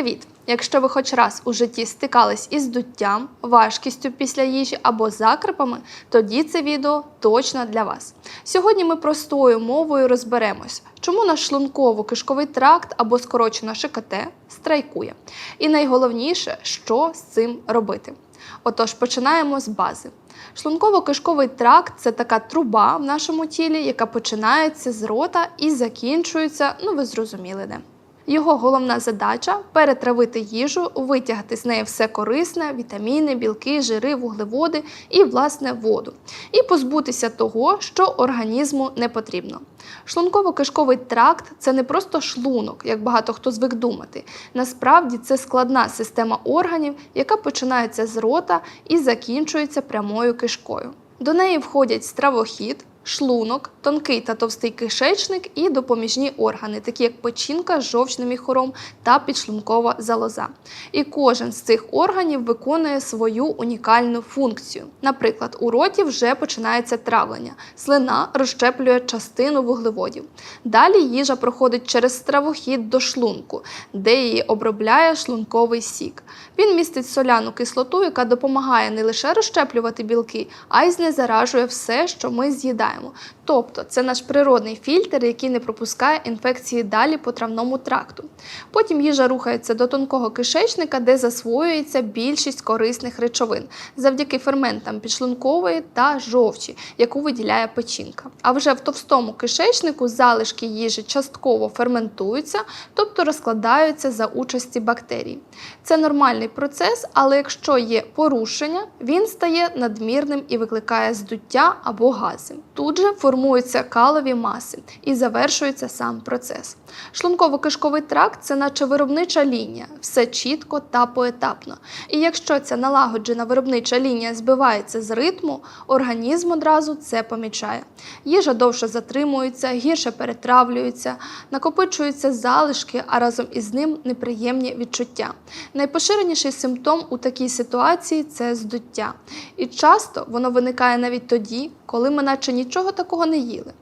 Привіт! Якщо ви хоч раз у житті стикались із здуттям, важкістю після їжі або закрипами, тоді це відео точно для вас. Сьогодні ми простою мовою розберемось, чому наш шлунково-кишковий тракт або скорочено ШКТ страйкує. І найголовніше, що з цим робити. Отож, починаємо з бази. Шлунково-кишковий тракт це така труба в нашому тілі, яка починається з рота і закінчується, ну ви зрозуміли де. Його головна задача перетравити їжу, витягти з неї все корисне, вітаміни, білки, жири, вуглеводи і, власне, воду, і позбутися того, що організму не потрібно. Шлунково-кишковий тракт це не просто шлунок, як багато хто звик думати. Насправді це складна система органів, яка починається з рота і закінчується прямою кишкою. До неї входять стравохід, шлунок, тонкий та товстий кишечник і допоміжні органи, такі як печінка з жовчним міхором та підшлункова залоза. І кожен з цих органів виконує свою унікальну функцію. Наприклад, у роті вже починається травлення, слина розщеплює частину вуглеводів. Далі їжа проходить через стравохід до шлунку, де її обробляє шлунковий сік. Він містить соляну кислоту, яка допомагає не лише розщеплювати білки, а й знезаражує все, що ми з'їдаємо. 白？Тобто це наш природний фільтр, який не пропускає інфекції далі по травному тракту. Потім їжа рухається до тонкого кишечника, де засвоюється більшість корисних речовин завдяки ферментам підшлункової та жовчі, яку виділяє печінка. А вже в товстому кишечнику залишки їжі частково ферментуються, тобто розкладаються за участі бактерій. Це нормальний процес, але якщо є порушення, він стає надмірним і викликає здуття або гази. Тут же формуються калові маси і завершується сам процес. Шлунково-кишковий тракт це наче виробнича лінія, все чітко та поетапно. І якщо ця налагоджена виробнича лінія збивається з ритму, організм одразу це помічає. Їжа довше затримується, гірше перетравлюється, накопичуються залишки, а разом із ним неприємні відчуття. Найпоширеніший симптом у такій ситуації це здуття. І часто воно виникає навіть тоді, коли ми наче нічого такого не їли.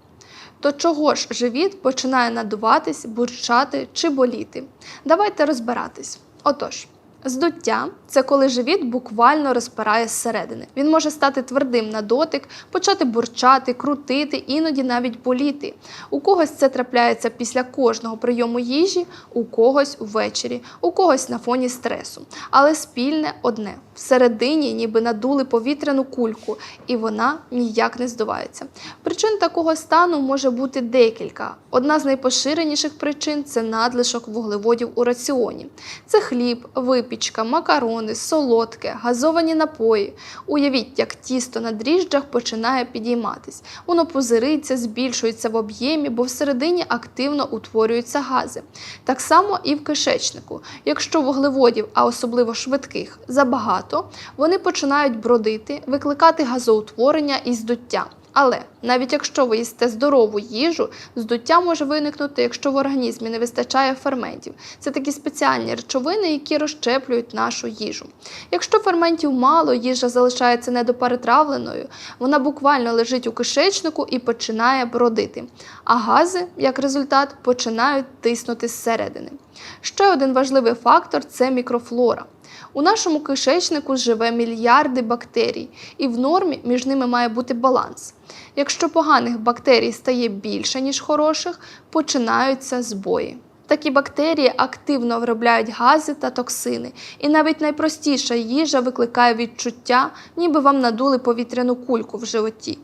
То чого ж живіт починає надуватись, бурчати чи боліти? Давайте розбиратись. Отож, здуття це коли живіт буквально розпирає зсередини. Він може стати твердим на дотик, почати бурчати, крутити, іноді навіть боліти. У когось це трапляється після кожного прийому їжі, у когось ввечері, у когось на фоні стресу. Але спільне одне всередині ніби надули повітряну кульку, і вона ніяк не здувається. Причин такого стану може бути декілька. Одна з найпоширеніших причин це надлишок вуглеводів у раціоні. Це хліб, випічка, макарони, солодке, газовані напої. Уявіть, як тісто на дріжджах починає підійматись. Воно позириться, збільшується в об'ємі, бо всередині активно утворюються гази. Так само і в кишечнику. Якщо вуглеводів, а особливо швидких, забагато, вони починають бродити, викликати газоутворення і здуття. Але навіть якщо ви їсте здорову їжу, здуття може виникнути, якщо в організмі не вистачає ферментів. Це такі спеціальні речовини, які розщеплюють нашу їжу. Якщо ферментів мало, їжа залишається недоперетравленою, вона буквально лежить у кишечнику і починає бродити. А гази, як результат, починають тиснути зсередини. Ще один важливий фактор це мікрофлора. У нашому кишечнику живе мільярди бактерій, і в нормі між ними має бути баланс. Якщо поганих бактерій стає більше, ніж хороших, починаються збої. Такі бактерії активно виробляють гази та токсини, і навіть найпростіша їжа викликає відчуття, ніби вам надули повітряну кульку в животі.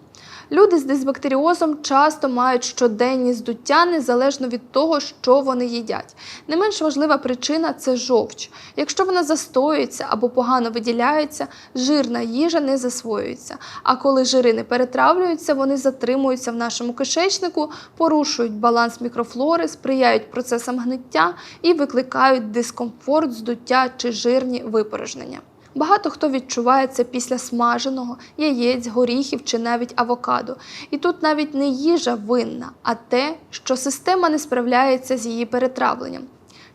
Люди з дисбактеріозом часто мають щоденні здуття незалежно від того, що вони їдять. Не менш важлива причина це жовч. Якщо вона застоюється або погано виділяється, жирна їжа не засвоюється. А коли жири не перетравлюються, вони затримуються в нашому кишечнику, порушують баланс мікрофлори, сприяють процесам гниття і викликають дискомфорт, здуття чи жирні випорожнення. Багато хто відчуває це після смаженого, яєць, горіхів чи навіть авокадо. І тут навіть не їжа винна, а те, що система не справляється з її перетравленням.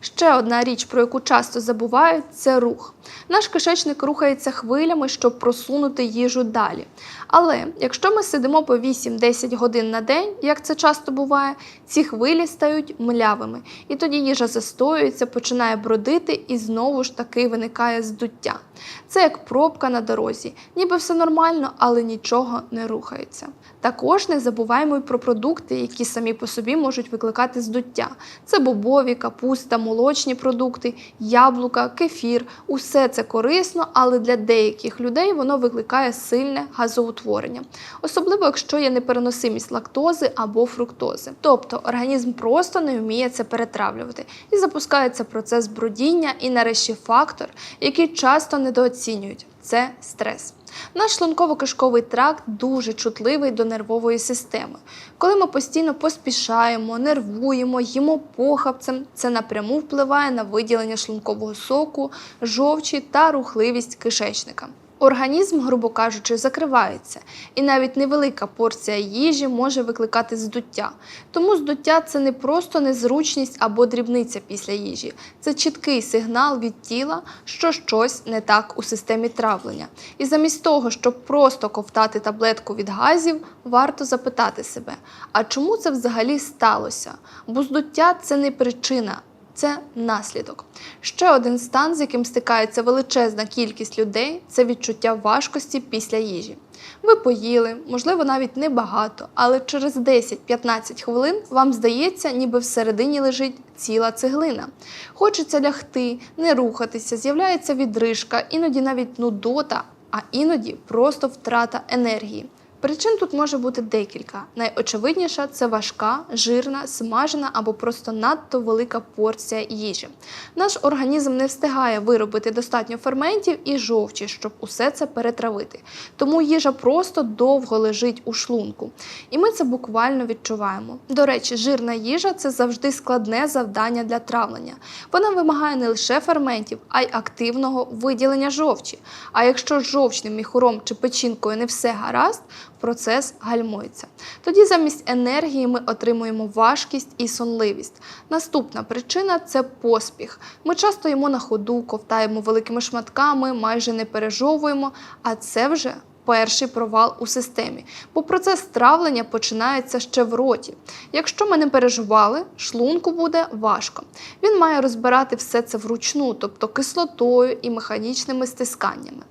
Ще одна річ, про яку часто забувають, це рух. Наш кишечник рухається хвилями, щоб просунути їжу далі. Але якщо ми сидимо по 8-10 годин на день, як це часто буває, ці хвилі стають млявими. І тоді їжа застоюється, починає бродити і знову ж таки виникає здуття. Це як пробка на дорозі, ніби все нормально, але нічого не рухається. Також не забуваємо й про продукти, які самі по собі можуть викликати здуття. Це бобові, капуста, молочні продукти, яблука, кефір. Усе це корисно, але для деяких людей воно викликає сильне газоутворення, особливо якщо є непереносимість лактози або фруктози. Тобто організм просто не вміє це перетравлювати і запускається процес брудіння і нарешті фактор, який часто недооцінюють це стрес. Наш шлунково-кишковий тракт дуже чутливий до нервової системи. Коли ми постійно поспішаємо, нервуємо, їмо похабцем, це напряму впливає на виділення шлункового соку, жовчі та рухливість кишечника. Організм, грубо кажучи, закривається, і навіть невелика порція їжі може викликати здуття. Тому здуття це не просто незручність або дрібниця після їжі, це чіткий сигнал від тіла, що щось не так у системі травлення. І замість того, щоб просто ковтати таблетку від газів, варто запитати себе, а чому це взагалі сталося? Бо здуття це не причина. Це наслідок. Ще один стан, з яким стикається величезна кількість людей, це відчуття важкості після їжі. Ви поїли, можливо, навіть небагато, але через 10-15 хвилин вам здається, ніби всередині лежить ціла цеглина. Хочеться лягти, не рухатися, з'являється відрижка, іноді навіть нудота, а іноді просто втрата енергії. Причин тут може бути декілька. Найочевидніша це важка, жирна, смажена або просто надто велика порція їжі. Наш організм не встигає виробити достатньо ферментів і жовчі, щоб усе це перетравити. Тому їжа просто довго лежить у шлунку. І ми це буквально відчуваємо. До речі, жирна їжа це завжди складне завдання для травлення. Вона вимагає не лише ферментів, а й активного виділення жовчі. А якщо з жовчним міхуром чи печінкою не все гаразд, процес гальмується. Тоді замість енергії ми отримуємо важкість і сонливість. Наступна причина це поспіх. Ми часто їмо на ходу, ковтаємо великими шматками, майже не пережовуємо, а це вже перший провал у системі, бо процес травлення починається ще в роті. Якщо ми не переживали, шлунку буде важко. Він має розбирати все це вручну, тобто кислотою і механічними стисканнями.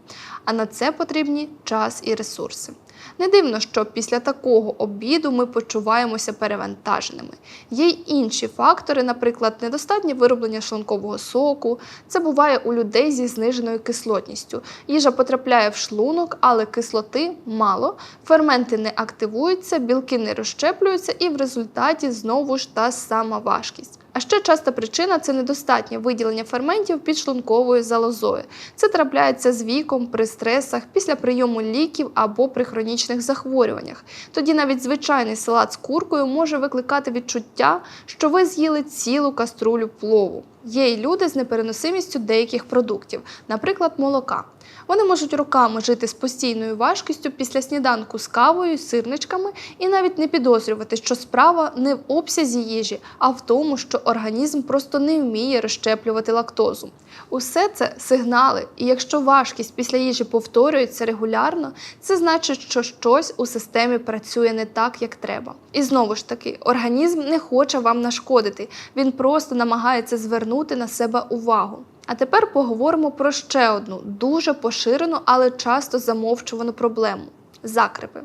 А на це потрібні час і ресурси. Не дивно, що після такого обіду ми почуваємося перевантаженими. Є й інші фактори, наприклад, недостатнє вироблення шлункового соку. Це буває у людей зі зниженою кислотністю. Їжа потрапляє в шлунок, але кислоти мало, ферменти не активуються, білки не розщеплюються, і в результаті знову ж та сама важкість. А ще часта причина це недостатнє виділення ферментів під шлунковою залозою. Це трапляється з віком, при стресах, після прийому ліків або при хронічних захворюваннях. Тоді навіть звичайний салат з куркою може викликати відчуття, що ви з'їли цілу каструлю плову. Є й люди з непереносимістю деяких продуктів, наприклад, молока. Вони можуть роками жити з постійною важкістю після сніданку з кавою, сирничками і навіть не підозрювати, що справа не в обсязі їжі, а в тому, що організм просто не вміє розщеплювати лактозу. Усе це сигнали, і якщо важкість після їжі повторюється регулярно, це значить, що щось у системі працює не так, як треба. І знову ж таки, організм не хоче вам нашкодити, він просто намагається звернути на себе увагу. А тепер поговоримо про ще одну дуже поширену, але часто замовчувану проблему. Закрепи.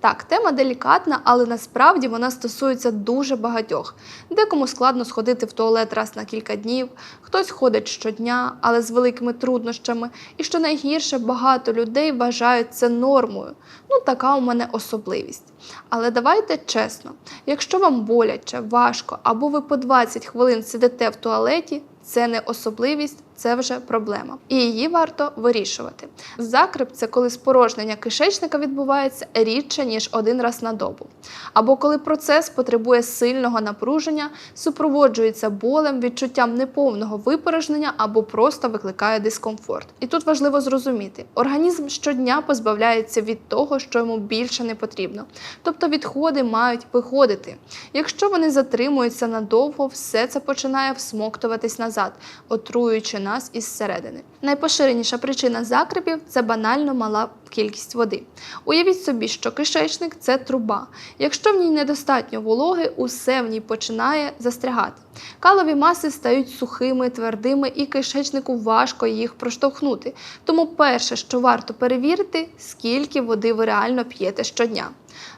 Так, тема делікатна, але насправді вона стосується дуже багатьох. Декому складно сходити в туалет раз на кілька днів, хтось ходить щодня, але з великими труднощами. І що найгірше, багато людей вважають це нормою. Ну, така у мене особливість. Але давайте чесно, якщо вам боляче, важко або ви по 20 хвилин сидите в туалеті, це не особливість, це вже проблема, і її варто вирішувати. Закрип це коли спорожнення кишечника відбувається рідше ніж один раз на добу, або коли процес потребує сильного напруження, супроводжується болем, відчуттям неповного випорожнення або просто викликає дискомфорт. І тут важливо зрозуміти, організм щодня позбавляється від того, що йому більше не потрібно. Тобто відходи мають виходити. Якщо вони затримуються надовго, все це починає всмоктуватись назад, отруюючи нас із середини. Найпоширеніша причина закрипів це банально мала кількість води. Уявіть собі, що кишечник це труба. Якщо в ній недостатньо вологи, усе в ній починає застрягати. Калові маси стають сухими, твердими, і кишечнику важко їх проштовхнути. Тому перше, що варто перевірити, скільки води ви реально п'єте щодня.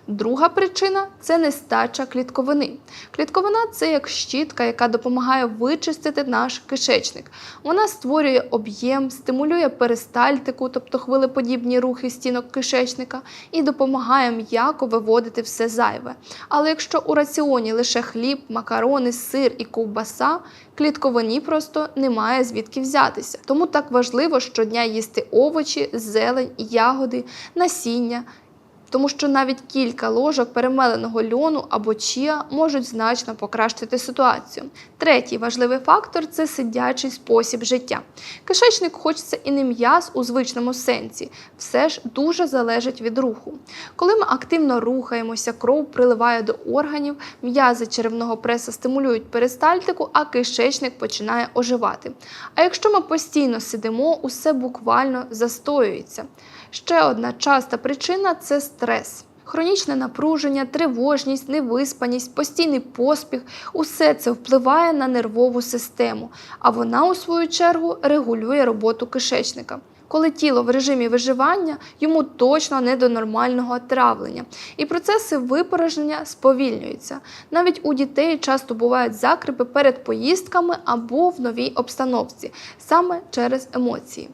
Друга причина це нестача клітковини. Клітковина це як щітка, яка допомагає вичистити наш кишечник. Вона створює об'єм, стимулює перистальтику, тобто хвилеподібні рухи стінок кишечника, і допомагає м'яко виводити все зайве. Але якщо у раціоні лише хліб, макарони, сир і ковбаса, клітковині просто немає звідки взятися. Тому так важливо щодня їсти овочі, зелень, ягоди, насіння тому що навіть кілька ложок перемеленого льону або чія можуть значно покращити ситуацію. Третій важливий фактор це сидячий спосіб життя. Кишечник хочеться і не м'яз у звичному сенсі, все ж дуже залежить від руху. Коли ми активно рухаємося, кров приливає до органів, м'язи черевного преса стимулюють перистальтику, а кишечник починає оживати. А якщо ми постійно сидимо, усе буквально застоюється. Ще одна часта причина це стрес. Хронічне напруження, тривожність, невиспаність, постійний поспіх усе це впливає на нервову систему, а вона, у свою чергу, регулює роботу кишечника. Коли тіло в режимі виживання, йому точно не до нормального травлення, і процеси випорожнення сповільнюються. Навіть у дітей часто бувають закрипи перед поїздками або в новій обстановці, саме через емоції.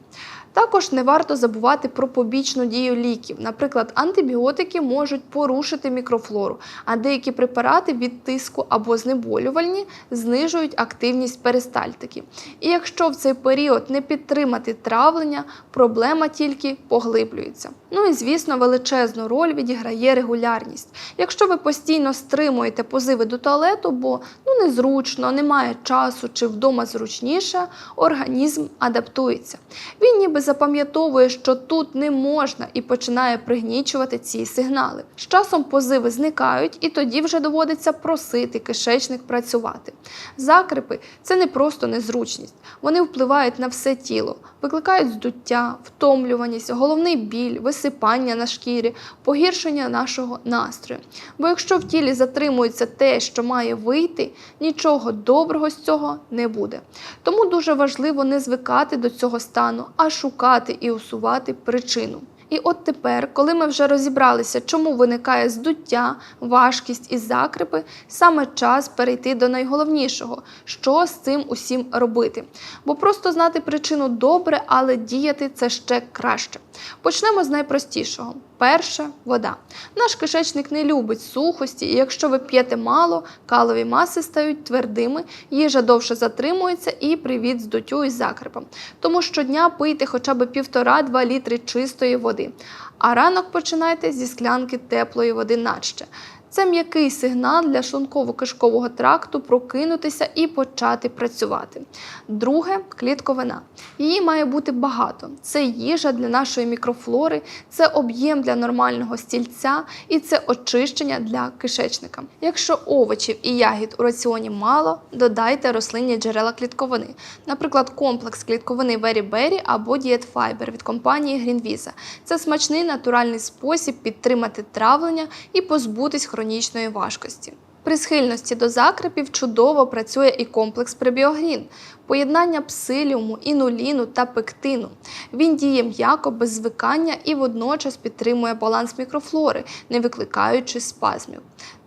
Також не варто забувати про побічну дію ліків. Наприклад, антибіотики можуть порушити мікрофлору, а деякі препарати від тиску або знеболювальні знижують активність перистальтики. І якщо в цей період не підтримати травлення, проблема тільки поглиблюється. Ну і звісно, величезну роль відіграє регулярність. Якщо ви постійно стримуєте позиви до туалету, бо ну незручно, немає часу чи вдома зручніше, організм адаптується. Він ніби запам'ятовує, що тут не можна, і починає пригнічувати ці сигнали. З часом позиви зникають, і тоді вже доводиться просити кишечник працювати. Закрипи це не просто незручність, вони впливають на все тіло, викликають здуття, втомлюваність, головний біль, висипання на шкірі, погіршення нашого настрою. Бо якщо в тілі затримується те, що має вийти, нічого доброго з цього не буде. Тому дуже важливо не звикати до цього стану, а шукати і усувати причину. І от тепер, коли ми вже розібралися, чому виникає здуття, важкість і закрипи, саме час перейти до найголовнішого, що з цим усім робити. Бо просто знати причину добре, але діяти це ще краще. Почнемо з найпростішого. Перше вода. Наш кишечник не любить сухості, і якщо ви п'єте мало, калові маси стають твердими, їжа довше затримується і привід дутю і закрепом. Тому щодня пийте хоча б 1,5-2 літри чистої води. А ранок починайте зі склянки теплої води наче. Це м'який сигнал для шлунково-кишкового тракту прокинутися і почати працювати. Друге клітковина. Її має бути багато. Це їжа для нашої мікрофлори, це об'єм для нормального стільця і це очищення для кишечника. Якщо овочів і ягід у раціоні мало, додайте рослинні джерела клітковини. Наприклад, комплекс клітковини Very Berry або Diet Fiber від компанії Greenvisa. Це смачний натуральний спосіб підтримати травлення і позбутись хронічної важкості. При схильності до закрепів чудово працює і комплекс пребіогрін, поєднання псиліуму, інуліну та пектину. Він діє м'яко, без звикання і водночас підтримує баланс мікрофлори, не викликаючи спазмів.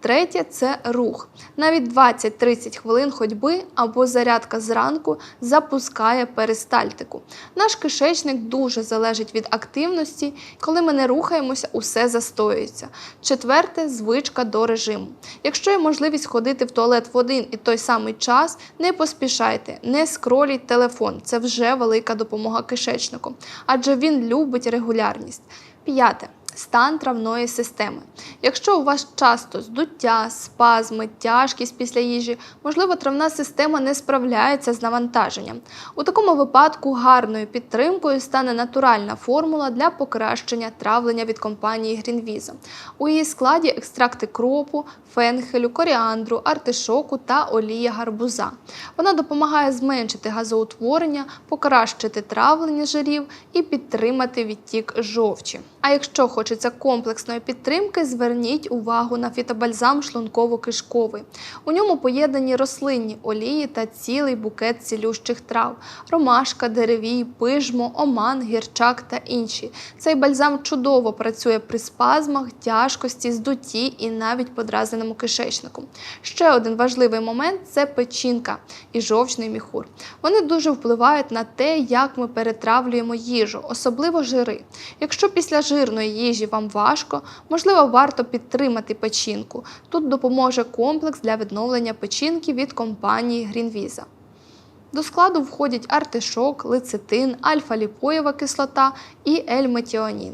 Третє це рух. Навіть 20-30 хвилин ходьби або зарядка зранку запускає перистальтику. Наш кишечник дуже залежить від активності. Коли ми не рухаємося, усе застоюється. Четверте звичка до режиму. Якщо є можливість ходити в туалет в один і той самий час, не поспішайте, не скроліть телефон. Це вже велика допомога кишечнику, адже він любить регулярність. П'яте. Стан травної системи. Якщо у вас часто здуття, спазми, тяжкість після їжі, можливо, травна система не справляється з навантаженням. У такому випадку гарною підтримкою стане натуральна формула для покращення травлення від компанії Greenvisa. У її складі екстракти кропу, фенхелю, коріандру, артишоку та олія гарбуза. Вона допомагає зменшити газоутворення, покращити травлення жирів і підтримати відтік жовчі. А якщо хочеться комплексної підтримки, зверніть увагу на фітобальзам шлунково-кишковий. У ньому поєднані рослинні олії та цілий букет цілющих трав: ромашка, деревій, пижмо, оман, гірчак та інші. Цей бальзам чудово працює при спазмах, тяжкості, здутті і навіть подразненому кишечнику. Ще один важливий момент це печінка і жовчний міхур. Вони дуже впливають на те, як ми перетравлюємо їжу, особливо жири. Якщо після жирної їжі вам важко, можливо, варто підтримати печінку. Тут допоможе комплекс для відновлення печінки від компанії Greenvisa. До складу входять артишок, лецитин, альфа-ліпоєва кислота і L-метіонін.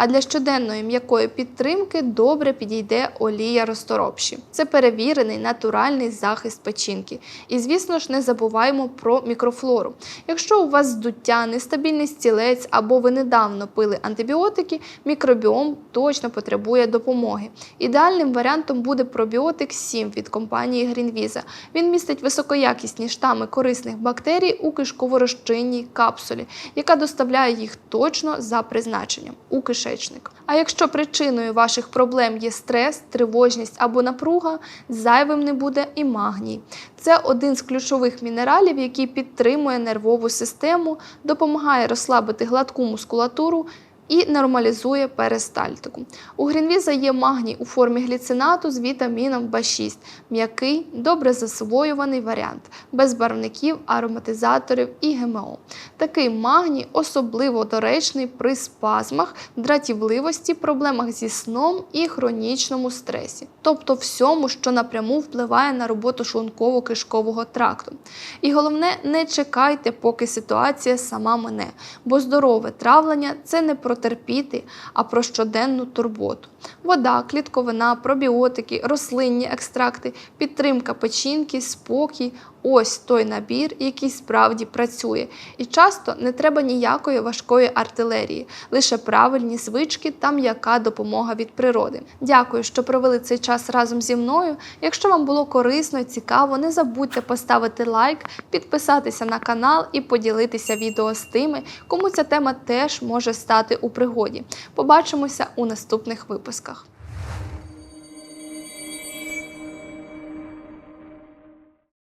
А для щоденної м'якої підтримки добре підійде олія розторопші. Це перевірений натуральний захист печінки. І, звісно ж, не забуваємо про мікрофлору. Якщо у вас здуття, нестабільний стілець або ви недавно пили антибіотики, мікробіом точно потребує допомоги. Ідеальним варіантом буде пробіотик 7 від компанії Greenvisa. Він містить високоякісні штами корисних бактерій у кишково-розчинній капсулі, яка доставляє їх точно за призначенням у кишечник. А якщо причиною ваших проблем є стрес, тривожність або напруга, зайвим не буде і магній. Це один з ключових мінералів, який підтримує нервову систему, допомагає розслабити гладку мускулатуру. І нормалізує перистальтику. У грінвіза є магній у формі гліцинату з вітаміном В6, м'який, добре засвоюваний варіант, без барвників, ароматизаторів і ГМО. Такий магній особливо доречний при спазмах, дратівливості, проблемах зі сном і хронічному стресі, тобто всьому, що напряму впливає на роботу шлунково-кишкового тракту. І головне, не чекайте, поки ситуація сама мине, бо здорове травлення це не про терпіти, а про щоденну турботу. Вода, клітковина, пробіотики, рослинні екстракти, підтримка печінки, спокій ось той набір, який справді працює. І часто не треба ніякої важкої артилерії, лише правильні звички та м'яка допомога від природи. Дякую, що провели цей час разом зі мною. Якщо вам було корисно і цікаво, не забудьте поставити лайк, підписатися на канал і поділитися відео з тими, кому ця тема теж може стати у пригоді. Побачимося у наступних випусках.